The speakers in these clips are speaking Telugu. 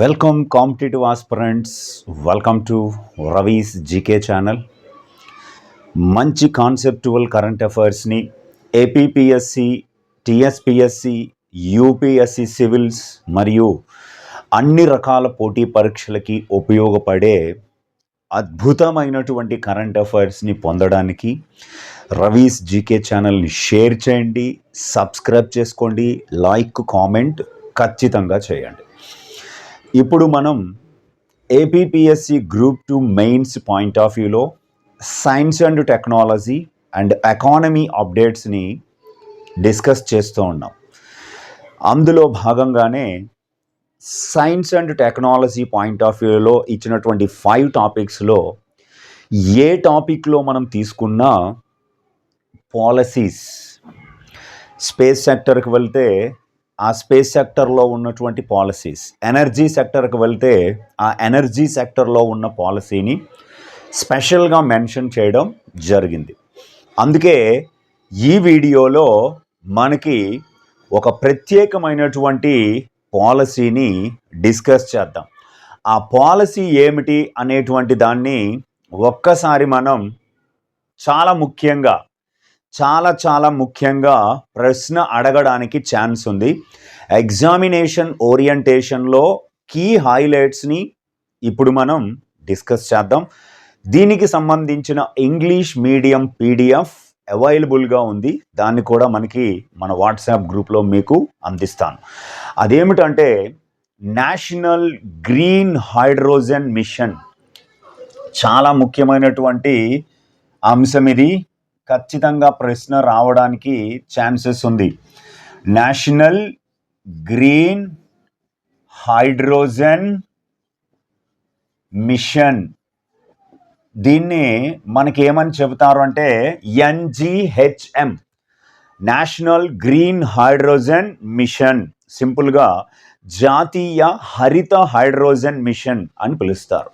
Welcome competitive aspirants welcome to Ravi's GK channel. మంచి కాన్సెప్టువల్ కరెంట్ అఫైర్స్ని ఏపీపీఎస్సి టిఎస్పిఎస్సి యూపీఎస్సి సివిల్స్ మరియు అన్ని రకాల పోటీ పరీక్షలకి ఉపయోగపడే అద్భుతమైనటువంటి కరెంట్ అఫైర్స్ని పొందడానికి రవీస్ జీకే ఛానల్ని షేర్ చేయండి సబ్స్క్రైబ్ చేసుకోండి లైక్ కామెంట్ ఖచ్చితంగా చేయండి. ఇప్పుడు మనం APPSC group two mains point of వ్యూలో science and technology and economy అప్డేట్స్ని discuss చేస్తూ ఉన్నాం. అందులో భాగంగానే science and technology point of వ్యూలో ఇచ్చినటువంటి ఫైవ్ టాపిక్స్లో ఏ టాపిక్లో మనం తీసుకున్నా పాలసీస్ స్పేస్ సెక్టర్కి వెళ్తే ఆ స్పేస్ సెక్టర్లో ఉన్నటువంటి పాలసీస్. ఎనర్జీ సెక్టర్కి వెళ్తే ఆ ఎనర్జీ సెక్టర్లో ఉన్న పాలసీని స్పెషల్గా మెన్షన్ చేయడం జరిగింది. అందుకే ఈ వీడియోలో మనకి ఒక ప్రత్యేకమైనటువంటి పాలసీని డిస్కస్ చేద్దాం. ఆ పాలసీ ఏమిటి అనేటువంటి దాన్ని ఒక్కసారి మనం చాలా ముఖ్యంగా చాలా చాలా ముఖ్యంగా ప్రశ్న అడగడానికి ఛాన్స్ ఉంది. ఎగ్జామినేషన్ ఓరియంటేషన్లో కీ హైలైట్స్ని ఇప్పుడు మనం డిస్కస్ చేద్దాం. దీనికి సంబంధించిన ఇంగ్లీష్ మీడియం పీడిఎఫ్ అవైలబుల్గా ఉంది. దాన్ని కూడా మనకి మన వాట్సాప్ గ్రూప్లో మీకు అందిస్తాను. అదేమిటంటే నేషనల్ గ్రీన్ హైడ్రోజన్ మిషన్ చాలా ముఖ్యమైనటువంటి అంశం ఇది. ఖచ్చితంగా ప్రశ్న రావడానికి ఛాన్సెస్ ఉంది. National green hydrogen mission. దీన్ని మనకి ఏమని చెబుతారు అంటే NGHM national green hydrogen mission. సింపుల్గా జాతీయ హరిత హైడ్రోజన్ మిషన్ అని పిలుస్తారు.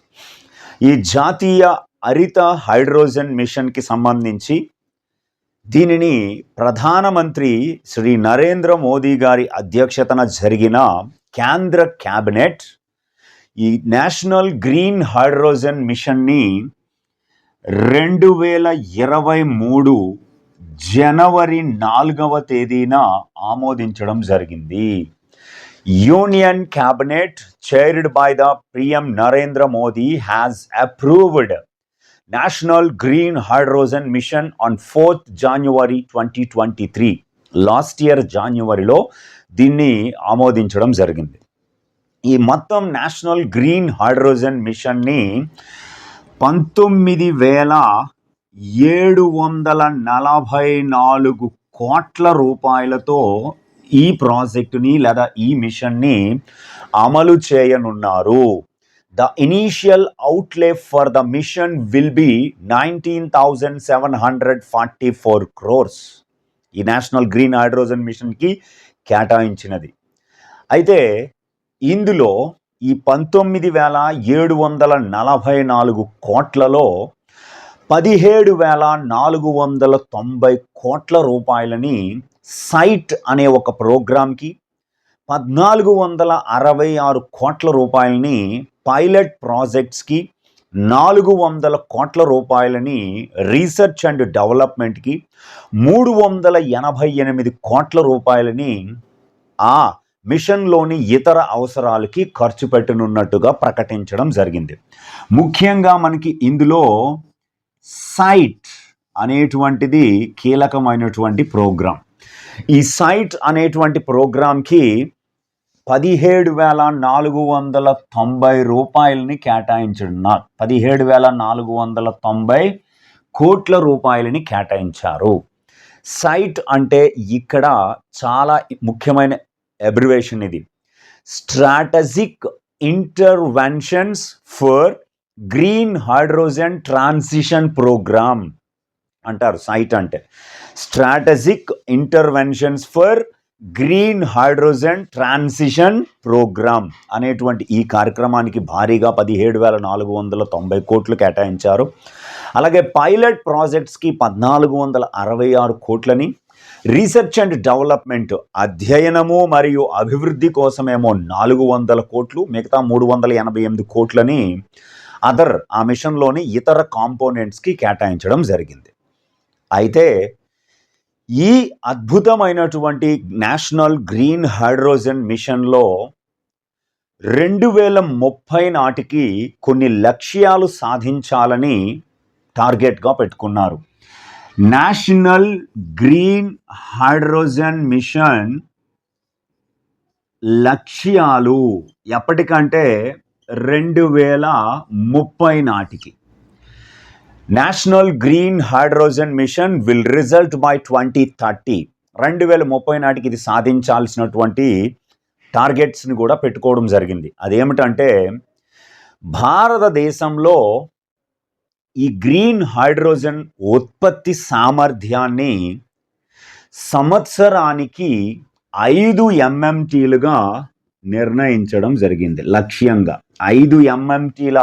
ఈ జాతీయ హరిత హైడ్రోజన్ మిషన్కి సంబంధించి దీనిని ప్రధానమంత్రి శ్రీ నరేంద్ర మోదీ గారి అధ్యక్షతన జరిగిన కేంద్ర క్యాబినెట్ ఈ నేషనల్ గ్రీన్ హైడ్రోజన్ మిషన్ని రెండు వేల ఇరవై మూడు జనవరి నాలుగవ తేదీన ఆమోదించడం జరిగింది. Union cabinet chaired by the PM Narendra Modi has approved national green hydrogen mission on fourth January twenty twenty three last year జాన్యువరిలో దీన్ని ఆమోదించడం జరిగింది. ఈ మొత్తం నేషనల్ గ్రీన్ హైడ్రోజన్ మిషన్ని పంతొమ్మిది వేల ఏడు వందల నలభై నాలుగు కోట్ల రూపాయలతో ఈ ప్రాజెక్టుని లేదా ఈ మిషన్ని అమలు చేయనున్నారు. The initial outlay for the mission will be nineteen thousand seven hundred forty four crores ఈ నేషనల్ గ్రీన్ హైడ్రోజన్ మిషన్కి కేటాయించినది. అయితే ఇందులో ఈ పంతొమ్మిది వేల ఏడు వందల నలభై నాలుగు కోట్లలో పదిహేడు వేల నాలుగు వందల తొంభై కోట్ల రూపాయలని సైట్ అనే ఒక ప్రోగ్రాంకి పద్నాలుగు వందల అరవై ఆరు కోట్ల రూపాయలని పైలట్ ప్రాజెక్ట్స్కి నాలుగు వందల కోట్ల రూపాయలని రీసెర్చ్ అండ్ డెవలప్మెంట్కి మూడు వందల ఎనభై ఎనిమిది కోట్ల రూపాయలని ఆ మిషన్లోని ఇతర అవసరాలకి ఖర్చు పెట్టనున్నట్టుగా ప్రకటించడం జరిగింది. ముఖ్యంగా మనకి ఇందులో సైట్ అనేటువంటిది కీలకమైనటువంటి ప్రోగ్రాం. ఈ సైట్ అనేటువంటి ప్రోగ్రాంకి పదిహేడు వేల నాలుగు వందల తొంభై రూపాయలని కేటాయించడం పదిహేడు వేల నాలుగు వందల తొంభై కోట్ల రూపాయలని కేటాయించారు. సైట్ అంటే ఇక్కడ చాలా ముఖ్యమైన అబ్రివేషన్ ఇది. Strategic interventions for green hydrogen transition programme అంటారు సైట్ అంటే. Strategic interventions for green hydrogen transition programme అనేటువంటి ఈ కార్యక్రమానికి భారీగా పదిహేడు వేల నాలుగు వందల తొంభై కోట్లు కేటాయించారు. అలాగే పైలట్ ప్రాజెక్ట్స్కి పద్నాలుగు వందల అరవై ఆరు కోట్లని రీసెర్చ్ అండ్ డెవలప్మెంట్ అధ్యయనము మరియు అభివృద్ధి కోసమేమో నాలుగు వందల కోట్లు మిగతా మూడు వందల ఎనభై ఎనిమిది కోట్లని అదర్ ఆ మిషన్లోని ఇతర కాంపోనెంట్స్కి కేటాయించడం జరిగింది. అయితే ఈ అద్భుతమైనటువంటి నేషనల్ గ్రీన్ హైడ్రోజన్ మిషన్లో రెండు వేల ముప్పై నాటికి కొన్ని లక్ష్యాలు సాధించాలని టార్గెట్గా పెట్టుకున్నారు. నేషనల్ గ్రీన్ హైడ్రోజన్ మిషన్ లక్ష్యాలు ఎప్పటికంటే రెండు వేల ముప్పై నాటికి. National green hydrogen mission will result by twenty thirty. రెండు వేల ముప్పై నాటికి ఇది సాధించాల్సినటువంటి టార్గెట్స్ని కూడా పెట్టుకోవడం జరిగింది. అదేమిటంటే భారతదేశంలో ఈ గ్రీన్ హైడ్రోజన్ ఉత్పత్తి సామర్థ్యాన్ని సంవత్సరానికి ఐదు ఎంఎంటీలుగా నిర్ణయించడం జరిగింది లక్ష్యంగా. ఐదు ఎంఎంటీల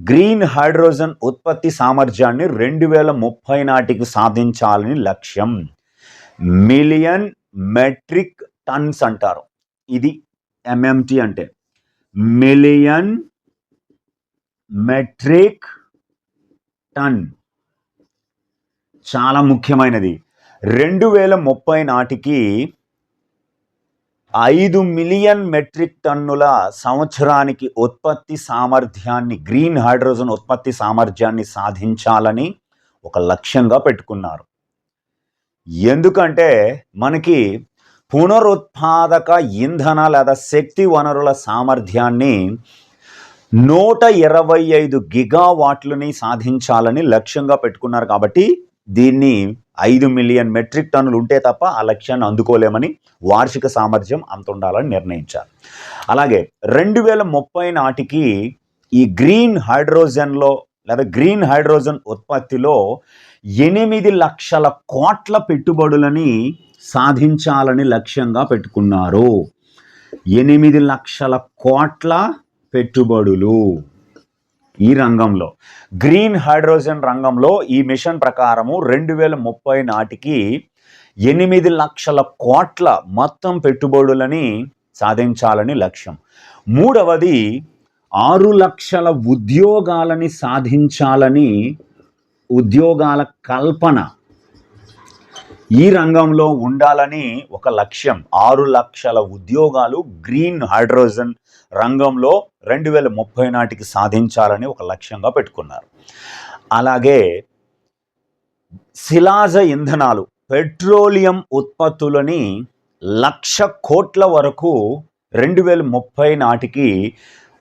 గ్రీన్ హైడ్రోజన్ ఉత్పత్తి సామర్థ్యాన్ని రెండు వేల ముప్పై నాటికి సాధించాలని లక్ష్యం. మిలియన్ మెట్రిక్ టన్స్ అంటారు. ఇది ఎంఎంటి అంటే. Million metric ton. చాలా ముఖ్యమైనది. రెండు వేల ముప్పై నాటికి ఐదు మిలియన్ మెట్రిక్ టన్నుల సంవత్సరానికి ఉత్పత్తి సామర్థ్యాన్ని గ్రీన్ హైడ్రోజన్ ఉత్పత్తి సామర్థ్యాన్ని సాధించాలని ఒక లక్ష్యంగా పెట్టుకున్నారు. ఎందుకంటే మనకి పునరుత్పాదక ఇంధన లేదా శక్తి వనరుల సామర్థ్యాన్ని నూట ఇరవై ఐదు గిగావాట్లని సాధించాలని లక్ష్యంగా పెట్టుకున్నారు కాబట్టి దీన్ని ఐదు మిలియన్ మెట్రిక్ టన్నులు ఉంటే తప్ప ఆ లక్ష్యాన్ని అందుకోలేమని వార్షిక సామర్థ్యం అంత ఉండాలని నిర్ణయించారు. అలాగే రెండు వేల ముప్పై నాటికి ఈ గ్రీన్ హైడ్రోజన్లో లేదా గ్రీన్ హైడ్రోజన్ ఉత్పత్తిలో ఎనిమిది లక్షల కోట్ల పెట్టుబడులని సాధించాలని లక్ష్యంగా పెట్టుకున్నారు. ఎనిమిది లక్షల కోట్ల పెట్టుబడులు. ఈ రంగంలో గ్రీన్ హైడ్రోజన్ రంగంలో ఈ మిషన్ ప్రకారము రెండు వేల ముప్పై నాటికి ఎనిమిది లక్షల కోట్ల మొత్తం పెట్టుబడులని సాధించాలని లక్ష్యం. మూడవది ఆరు లక్షల ఉద్యోగాలని సాధించాలని ఉద్యోగాల కల్పన. ఈ రంగంలో ఉండాలని ఒక లక్ష్యం. ఆరు లక్షల ఉద్యోగాలు గ్రీన్ హైడ్రోజన్ రంగంలో రెండు వేల ముప్పై నాటికి సాధించాలని ఒక లక్ష్యంగా పెట్టుకున్నారు. అలాగే శిలాజ ఇంధనాలు పెట్రోలియం ఉత్పత్తులని లక్ష కోట్ల వరకు రెండు వేల ముప్పై నాటికి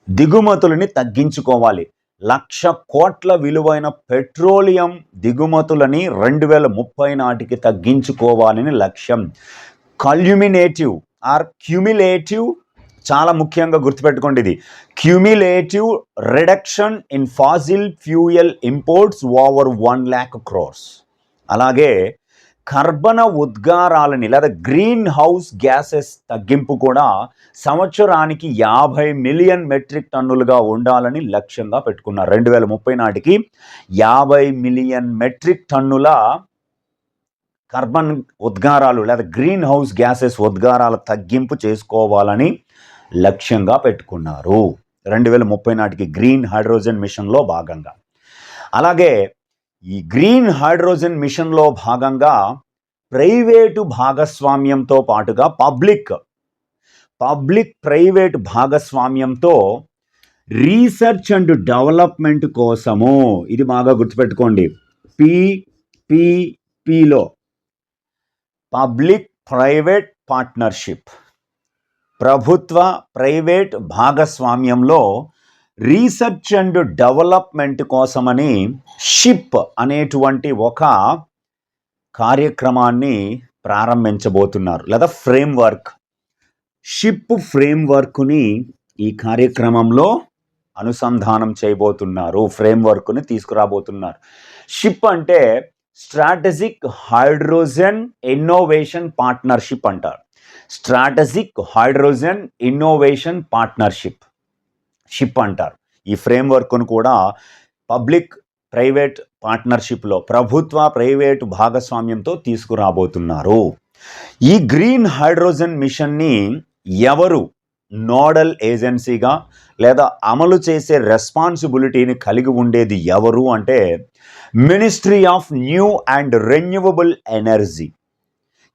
దిగుమతులని తగ్గించుకోవాలి. లక్ష కోట్ల విలువైన పెట్రోలియం దిగుమతులని రెండు వేల ముప్పై నాటికి తగ్గించుకోవాలని లక్ష్యం. కల్యుమినేటివ్ ఆర్ క్యూమిలేటివ్ చాలా ముఖ్యంగా గుర్తుపెట్టుకోండి ఇది. Cumulative reduction in fossil fuel imports over one lakh crores. అలాగే కర్బన ఉద్గారాలని లేదా గ్రీన్ హౌస్ గ్యాసెస్ తగ్గింపు కూడా సంవత్సరానికి యాభై మిలియన్ మెట్రిక్ టన్నులుగా ఉండాలని లక్ష్యంగా పెట్టుకున్నారు. రెండు వేల ముప్పై నాటికి యాభై మిలియన్ మెట్రిక్ టన్నుల కర్బన్ ఉద్గారాలు లేదా గ్రీన్ హౌస్ గ్యాసెస్ ఉద్గారాల తగ్గింపు చేసుకోవాలని లక్ష్యంగా పెట్టుకున్నారు. రెండు వేల ముప్పై నాటికి గ్రీన్ హైడ్రోజన్ మిషన్లో భాగంగా. అలాగే ఈ గ్రీన్ హైడ్రోజన్ మిషన్లో భాగంగా ప్రైవేటు భాగస్వామ్యంతో పాటుగా పబ్లిక్ పబ్లిక్ ప్రైవేట్ భాగస్వామ్యంతో రీసెర్చ్ అండ్ డెవలప్మెంట్ కోసము ఇది బాగా గుర్తుపెట్టుకోండి. పిపిపిలో పబ్లిక్ ప్రైవేట్ పార్ట్నర్షిప్ ప్రభుత్వ ప్రైవేట్ భాగస్వామ్యంలో రీసెర్చ్ అండ్ డెవలప్మెంట్ కోసమని షిప్ అనేటువంటి ఒక కార్యక్రమాన్ని ప్రారంభించబోతున్నారు. లేదా ఫ్రేమ్వర్క్ షిప్ ఫ్రేమ్వర్క్ని ఈ కార్యక్రమంలో అనుసంధానం చేయబోతున్నారు. ఫ్రేమ్వర్క్ని తీసుకురాబోతున్నారు. షిప్ అంటే స్ట్రాటజిక్ హైడ్రోజన్ ఇన్నోవేషన్ పార్ట్నర్షిప్ అంటారు. Strategic hydrogen innovation partnership SHIP అంటారు. ఈ ఫ్రేమ్వర్క్ను కూడా పబ్లిక్ ప్రైవేట్ పార్ట్నర్షిప్లో ప్రభుత్వ ప్రైవేటు భాగస్వామ్యంతో తీసుకురాబోతున్నారు. ఈ గ్రీన్ హైడ్రోజన్ మిషన్ని ఎవరు నోడల్ ఏజెన్సీగా లేదా అమలు చేసే రెస్పాన్సిబిలిటీని కలిగి ఉండేది ఎవరు అంటే ministry of new and renewable energy.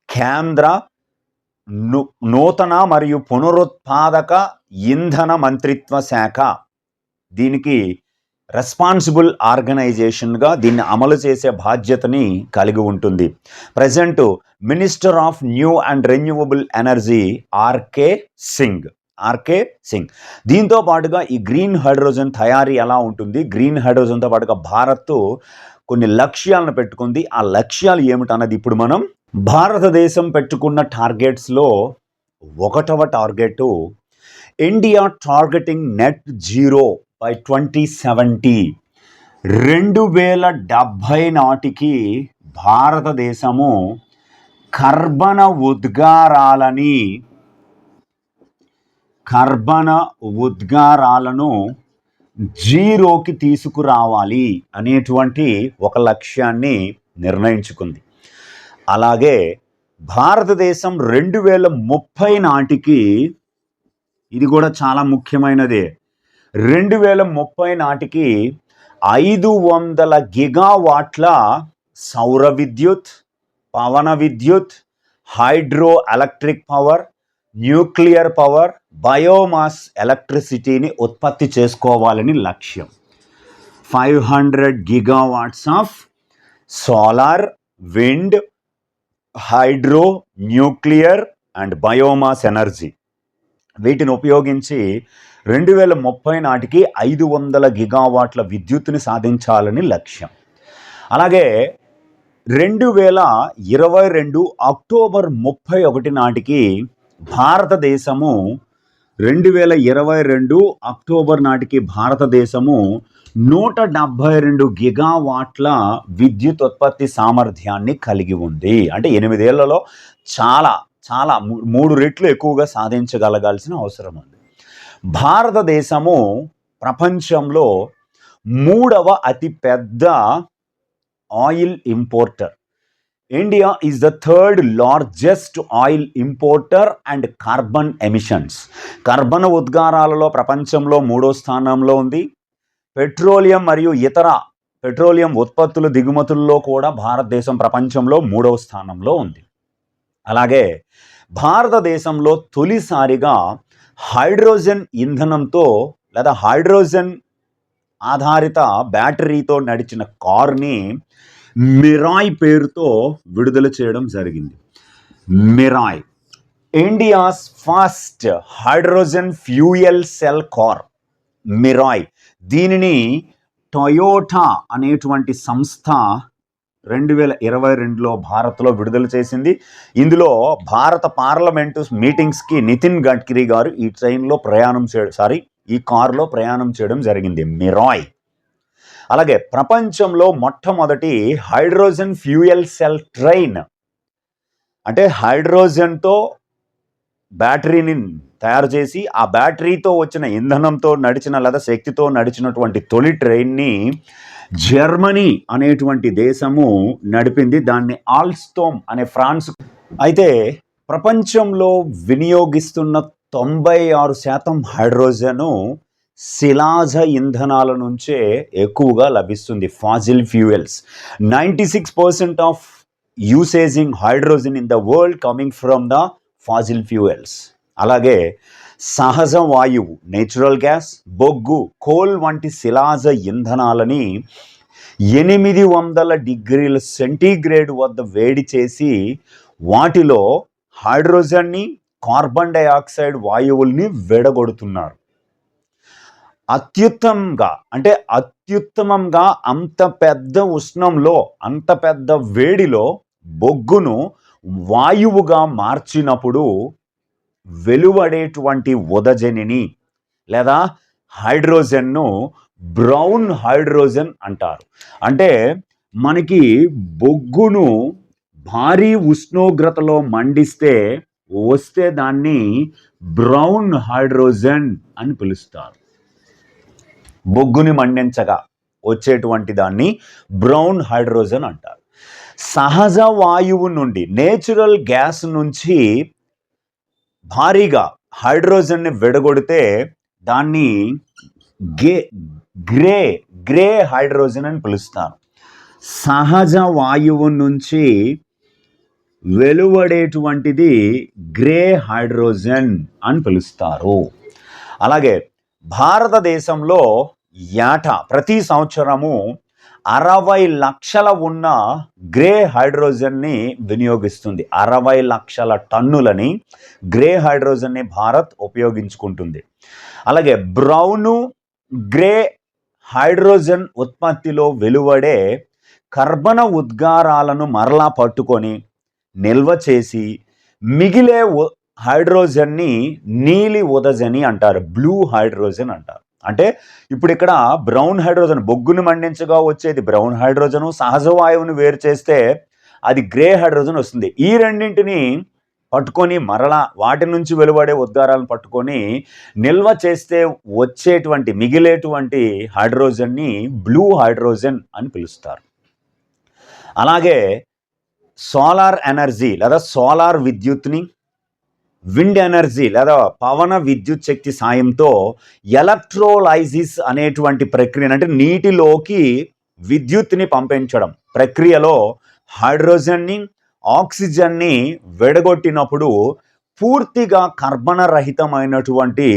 కేంద్ర నూతన మరియు పునరుత్పాదక ఇంధన మంత్రిత్వ శాఖ. దీనికి రెస్పాన్సిబుల్ ఆర్గనైజేషన్గా దీన్ని అమలు చేసే బాధ్యతని కలిగి ఉంటుంది. Present minister of new and renewable energy RK Singh. RK Singh. దీంతో పాటుగా ఈ గ్రీన్ హైడ్రోజన్ తయారీ ఎలా ఉంటుంది? గ్రీన్ హైడ్రోజన్తో పాటుగా భారత్ కొన్ని లక్ష్యాలను పెట్టుకుంది. ఆ లక్ష్యాలు ఏమిటన్నది ఇప్పుడు మనం భారతదేశం పెట్టుకున్న టార్గెట్స్లో ఒకటవ target India targeting net zero. By twenty seventy రెండు వేల డెబ్భై నాటికి భారతదేశము కర్బన ఉద్గారాలని కర్బన ఉద్గారాలను జీరోకి తీసుకురావాలి అనేటువంటి ఒక లక్ష్యాన్ని నిర్ణయించుకుంది. అలాగే భారతదేశం రెండు వేల ముప్పై నాటికి ఇది కూడా చాలా ముఖ్యమైనదే. రెండు వేల ముప్పై నాటికి ఐదు వందల గిగావాట్ల సౌర విద్యుత్ పవన విద్యుత్ hydro electric power nuclear power biomass ఎలక్ట్రిసిటీని ఉత్పత్తి చేసుకోవాలని లక్ష్యం. Five hundred gigawatts of solar wind hydro nuclear and biomass energy. వీటిని ఉపయోగించి రెండు వేల ముప్పై నాటికి ఐదు వందల గిగావాట్ల విద్యుత్తుని సాధించాలని లక్ష్యం. అలాగే రెండు వేల ఇరవై రెండు అక్టోబర్ ముప్పై ఒకటి నాటికి భారతదేశము రెండు వేల ఇరవై రెండు అక్టోబర్ నాటికి భారతదేశము నూట డెబ్భై రెండు గిగావాట్ల విద్యుత్ ఉత్పత్తి సామర్థ్యాన్ని కలిగి ఉంది. అంటే ఎనిమిదేళ్ళలో చాలా చాలా మూ- మూడు రెట్లు ఎక్కువగా సాధించగలగాల్సిన అవసరం ఉంది. భారతదేశము ప్రపంచంలో మూడవ అతిపెద్ద oil importer. India is the third largest oil importer and carbon emissions. కర్బన ఉద్గారాలలో ప్రపంచంలో మూడో స్థానంలో ఉంది. పెట్రోలియం మరియు ఇతర పెట్రోలియం ఉత్పత్తుల దిగుమతుల్లో కూడా భారతదేశం ప్రపంచంలో మూడవ స్థానంలో ఉంది. అలాగే భారతదేశంలో తొలిసారిగా హైడ్రోజన్ ఇంధనంతో లేదా హైడ్రోజన్ ఆధారిత బ్యాటరీతో నడిచిన కార్ని మిరాయ్ పేరుతో విడుదల చేయడం జరిగింది. Mirai India's first hydrogen fuel cell car. Mirai దీనిని టొయోటా అనేటువంటి సంస్థ రెండు వేల ఇరవై రెండులో భారత్లో విడుదల చేసింది. ఇందులో భారత పార్లమెంటు మీటింగ్స్కి నితిన్ గడ్కరీ గారు ఈ ట్రైన్లో ప్రయాణం చేయడం సారీ ఈ కారులో ప్రయాణం చేయడం జరిగింది. మిరాయ్. అలాగే ప్రపంచంలో మొట్టమొదటి హైడ్రోజన్ ఫ్యూయల్ సెల్ ట్రైన్. అంటే హైడ్రోజన్తో బ్యాటరీని తయారు చేసి ఆ బ్యాటరీతో వచ్చిన ఇంధనంతో నడిచిన లేదా శక్తితో నడిచినటువంటి తొలి ట్రైన్ని జర్మనీ అనేటువంటి దేశము నడిపింది దాన్ని ఆల్స్టోమ్ అనే ఫ్రాన్స్. అయితే ప్రపంచంలో వినియోగిస్తున్న తొంభై ఆరు శాతం హైడ్రోజను శిలాజ ఇంధనాల నుంచే ఎక్కువగా లభిస్తుంది fossil fuels. Ninety six percent of usaging hydrogen in the world coming from the fossil fuels. అలాగే సహజ వాయువు నేచురల్ గ్యాస్ బొగ్గు కోల్ వంటి శిలాజ ఇంధనాలని ఎనిమిది వందల డిగ్రీల సెంటీగ్రేడ్ వద్ద వేడి చేసి వాటిలో హైడ్రోజన్ని కార్బన్ డైఆక్సైడ్ వాయువుల్ని విడగొడుతున్నారు. అత్యుత్తమంగా అంటే అత్యుత్తమంగా అంత పెద్ద ఉష్ణంలో అంత పెద్ద వేడిలో బొగ్గును వాయువుగా మార్చినప్పుడు వెలువడేటువంటి ఉదజనిని లేదా హైడ్రోజన్ను బ్రౌన్ హైడ్రోజన్ అంటారు. అంటే మనకి బొగ్గును భారీ ఉష్ణోగ్రతలో మండిస్తే వస్తే దాన్ని బ్రౌన్ హైడ్రోజన్ అని పిలుస్తారు. బొగ్గుని మండించగా వచ్చేటువంటి దాన్ని బ్రౌన్ హైడ్రోజన్ అంటారు. సహజ వాయువు నుండి నేచురల్ గ్యాస్ నుంచి భారీగా హైడ్రోజన్ని విడగొడితే దాన్ని గే గ్రే గ్రే హైడ్రోజన్ అని పిలుస్తారు. సహజ వాయువు నుంచి వెలువడేటువంటిది గ్రే హైడ్రోజన్ అని పిలుస్తారు. అలాగే భారతదేశంలో ఏటా ప్రతి సంవత్సరము అరవై లక్షల ఉన్న గ్రే హైడ్రోజన్ని వినియోగిస్తుంది. అరవై లక్షల టన్నులని గ్రే హైడ్రోజన్ని భారత్ ఉపయోగించుకుంటుంది. అలాగే బ్రౌను గ్రే హైడ్రోజన్ ఉత్పత్తిలో వెలువడే కర్బన ఉద్గారాలను మరలా పట్టుకొని నిల్వ చేసి మిగిలే హైడ్రోజన్ని నీలి ఉదజని అంటారు. బ్లూ హైడ్రోజన్ అంటారు. అంటే ఇప్పుడు ఇక్కడ బ్రౌన్ హైడ్రోజన్ బొగ్గును మండించగా వచ్చేది బ్రౌన్ హైడ్రోజను సహజ వాయువును వేరు చేస్తే అది గ్రే హైడ్రోజన్ వస్తుంది. ఈ రెండింటిని పట్టుకొని మరలా వాటి నుంచి వెలువడే ఉద్గారాలను పట్టుకొని నిల్వ చేస్తే వచ్చేటువంటి మిగిలేటువంటి హైడ్రోజన్ని బ్లూ హైడ్రోజన్ అని పిలుస్తారు. అలాగే సోలార్ ఎనర్జీ లేదా సోలార్ విద్యుత్ని విండ్ ఎనర్జీ లేదా పవన విద్యుత్ శక్తి సాయంతో ఎలక్ట్రోలైజిస్ అనేటువంటి ప్రక్రియ అంటే నీటిలోకి విద్యుత్ని పంపించడం. ప్రక్రియలో హైడ్రోజన్ని ఆక్సిజన్ని విడగొట్టినప్పుడు పూర్తిగా కర్బన రహితమైనటువంటి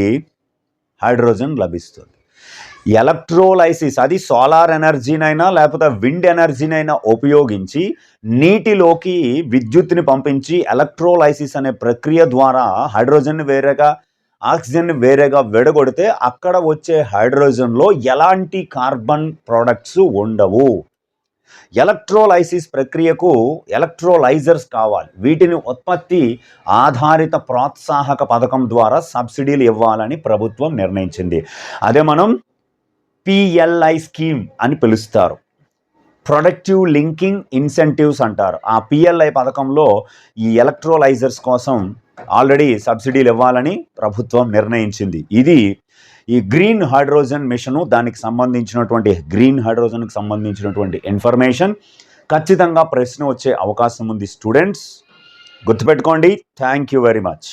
హైడ్రోజన్ లభిస్తుంది. ఎలక్ట్రోలైసిస్ అది సోలార్ ఎనర్జీనైనా లేకపోతే విండ్ ఎనర్జీనైనా ఉపయోగించి నీటిలోకి విద్యుత్ని పంపించి ఎలక్ట్రోలైసిస్ అనే ప్రక్రియ ద్వారా హైడ్రోజన్ వేరేగా ఆక్సిజన్ వేరేగా విడగొడితే అక్కడ వచ్చే హైడ్రోజన్లో ఎలాంటి కార్బన్ ప్రొడక్ట్స్ ఉండవు. ఎలక్ట్రోలైసిస్ ప్రక్రియకు ఎలక్ట్రోలైజర్స్ కావాలి. వీటిని ఉత్పత్తి ఆధారిత ప్రోత్సాహక పథకం ద్వారా సబ్సిడీలు ఇవ్వాలని ప్రభుత్వం నిర్ణయించింది. అదే మనం పిఎల్ఐ స్కీమ్ అని పిలుస్తారు. ప్రొడక్టివ్ లింకింగ్ ఇన్సెంటివ్స్ అంటారు. ఆ పిఎల్ఐ పథకంలో ఈ ఎలక్ట్రోలైజర్స్ కోసం ఆల్రెడీ సబ్సిడీలు ఇవ్వాలని ప్రభుత్వం నిర్ణయించింది. ఇది ఈ గ్రీన్ హైడ్రోజన్ మిషను దానికి సంబంధించినటువంటి గ్రీన్ హైడ్రోజన్కి సంబంధించినటువంటి ఇన్ఫర్మేషన్. ఖచ్చితంగా ప్రశ్న వచ్చే అవకాశం ఉంది స్టూడెంట్స్. గుర్తుపెట్టుకోండి. Thank you very much.